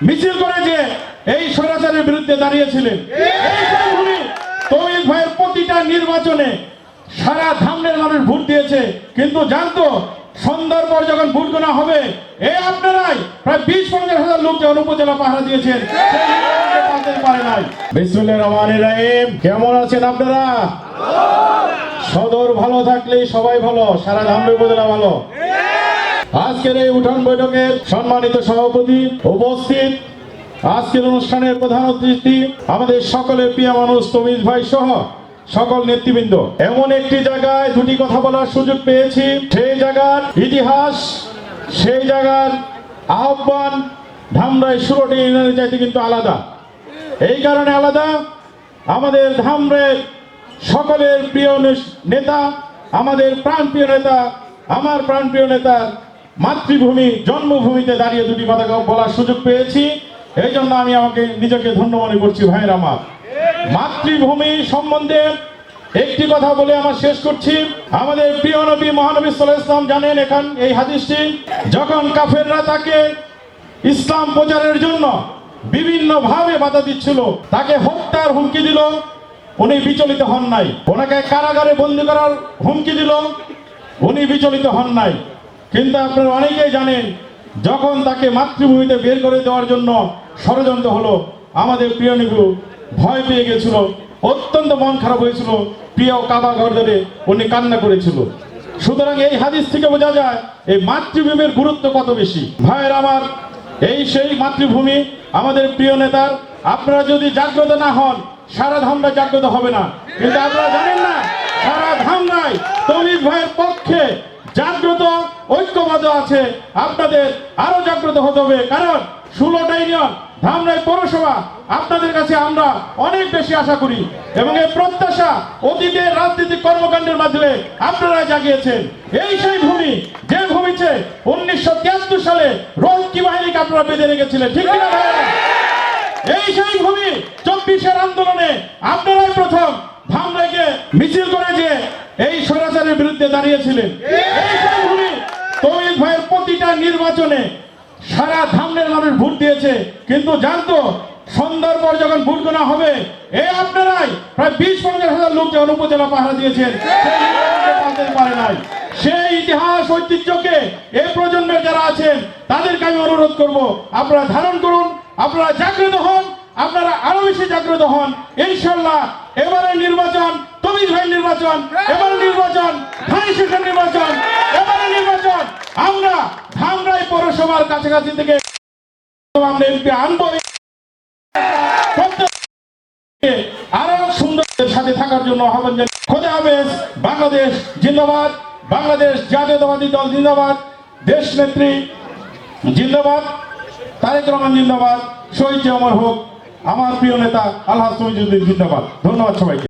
মিছিল করে যে এই স্বৈরাচারের বিরুদ্ধে দাঁড়িয়েছিলেন। তৌহিদ ভাইয়ের প্রতিটা নির্বাচনে সারা ধামনের মানুষ ভোট দিয়েছে। কিন্তু জানতো সন্ধ্যার পর যখন ভোট গোনা হবে এই আপনারাই প্রায় বিশ পঞ্চাশ হাজার লোক যখন উপজেলা পাহারা দিয়েছেন। কেমন আছেন আপনারা? সদর ভালো থাকলেই সবাই ভালো সারা ধামরে উপজেলা ভালো। আজকের এই উঠান বৈঠকের সম্মানিত সভাপতি উপস্থিত। আজকের অনুষ্ঠানের প্রধান অতিথি আমাদের সকলের প্রিয় মানুষ তমিজ ভাই সহ সকল নেতৃবৃন্দ। এমন একটি জায়গায় দুটি কথা বলার সুযোগ পেয়েছি। সেই জায়গার ইতিহাস, সেই জায়গার আহ্বান ধামরাই সুরটি ইউনিয়নের চাইতে কিন্তু আলাদা। এই কারণে আলাদা। আমাদের ধামরের সকলের প্রিয় নেতা, আমাদের প্রাণপ্রিয় নেতা, আমার প্রাণপ্রিয় নেতা মাতৃভূমি, জন্মভূমিতে দাঁড়িয়ে দুটি কথা বলার সুযোগ পেয়েছি। এই জন্য আমি আমাকে নিজেকে ধন্য মনে করছি, ভাইয়ের আমার। মাতৃভূমি সম্বন্ধে একটি কথা বলে আমার শেষ করছি। আমাদের প্রিয় নবী মহানবী ইসলাম জানেন এখান এই হাদিসটি, যখন কাফেররা তাকে ইসলাম প্রচারের জন্য বিভিন্ন ভাবে বাধা দিচ্ছিল, তাকে হত্যার হুমকি দিল, উনি বিচলিত হন নাই। ওনাকে কারাগারে বন্দি করার হুমকি দিল, উনি বিচলিত হন নাই। কিন্তু আপনারা অনেকেই জানেন, যখন তাকে মাতৃভূমিতে বের করে দেওয়ার জন্য ষড়যন্ত্র হলো, আমাদের প্রিয় নিবু ভয় পেয়ে গেছিল, অত্যন্ত মন খারাপ হয়েছিল, প্রিয় কাবা ঘর ধরে উনি কান্না করেছিল। সুতরাং এই হাদিস থেকে বোঝা যায়, এই মাতৃভূমির গুরুত্ব কত বেশি। ভাইয়ের আমার, এই সেই মাতৃভূমি আমাদের প্রিয় নেতার, আপনারা যদি জাগ্রত না হন, সারা ধামরা জাগ্রত হবে না। কিন্তু আপনারা জানেন না, সারা ধামরাই তমিজ ভাইয়ের পক্ষে জাগ্রত ঐক্যবদ্ধ আছে, আপনাদের আরও জাগ্রত হতে হবে। কারণ ষোলোটা ইউনিয়ন, ধামরাই পৌরসভা, আপনাদের কাছে আমরা অনেক বেশি আশা করি। এবং এই প্রত্যাশা অতীতের রাজনৈতিক কর্মকাণ্ডের মাধ্যমে আপনারা জাগিয়েছেন। এই সেই ভূমি, যে ভূমিতে উনিশশো তিয়াত্তর সালে রৌকি বাহিনীকে আপনারা বেঁধে রেখেছিলেন। ঠিক কিনা? এই সেই ভূমি, চব্বিশের আন্দোলনে আপনারাই প্রথম ধামরাইকে মিছিল করে যে এই স্বৈরাচারের বিরুদ্ধে দাঁড়িয়েছিলেন। এই তৌহিদ ভাইয়ের প্রতিটা নির্বাচনে সারা ধামনের মানুষ ভোট দিয়েছে। কিন্তু জানতো সন্ধ্যার পর যখন ভোট গোনা হবে এই আপনারাই প্রায় বিশ পঞ্চাশ হাজার লোক যখন উপজেলা পাহারা দিয়েছেন পারে নাই। সেই ইতিহাস, ঐতিহ্যকে এই প্রজন্মের যারা আছেন, তাদেরকে আমি অনুরোধ করব, আপনারা ধারণ করুন, আপনারা জাগ্রত হন, আপনারা আরও বেশি জাগ্রত হন। ইনশাল্লাহ এবারে নির্বাচন তমিজ ভাই নির্বাচন এবারে নির্বাচন শেষের নির্বাচন এবারে নির্বাচন। আমরা ধামরাই পৌরসভার কাছাকাছি থেকে আমরা এমপি আনব। আরও সাথে থাকার জন্য আহ্বান হাফেজ, বাংলাদেশ জিন্দাবাদ, বাংলাদেশ জাতীয়তাবাদী দল জিন্দাবাদ দেশ নেত্রী জিন্দাবাদ, তারেক রহমান জিন্দাবাদ, শহীদ অমর হোক, আমার প্রিয় নেতা আল্লাহ তমিজুদ্দিন জিন্দাবাদ। ধন্যবাদ সবাইকে।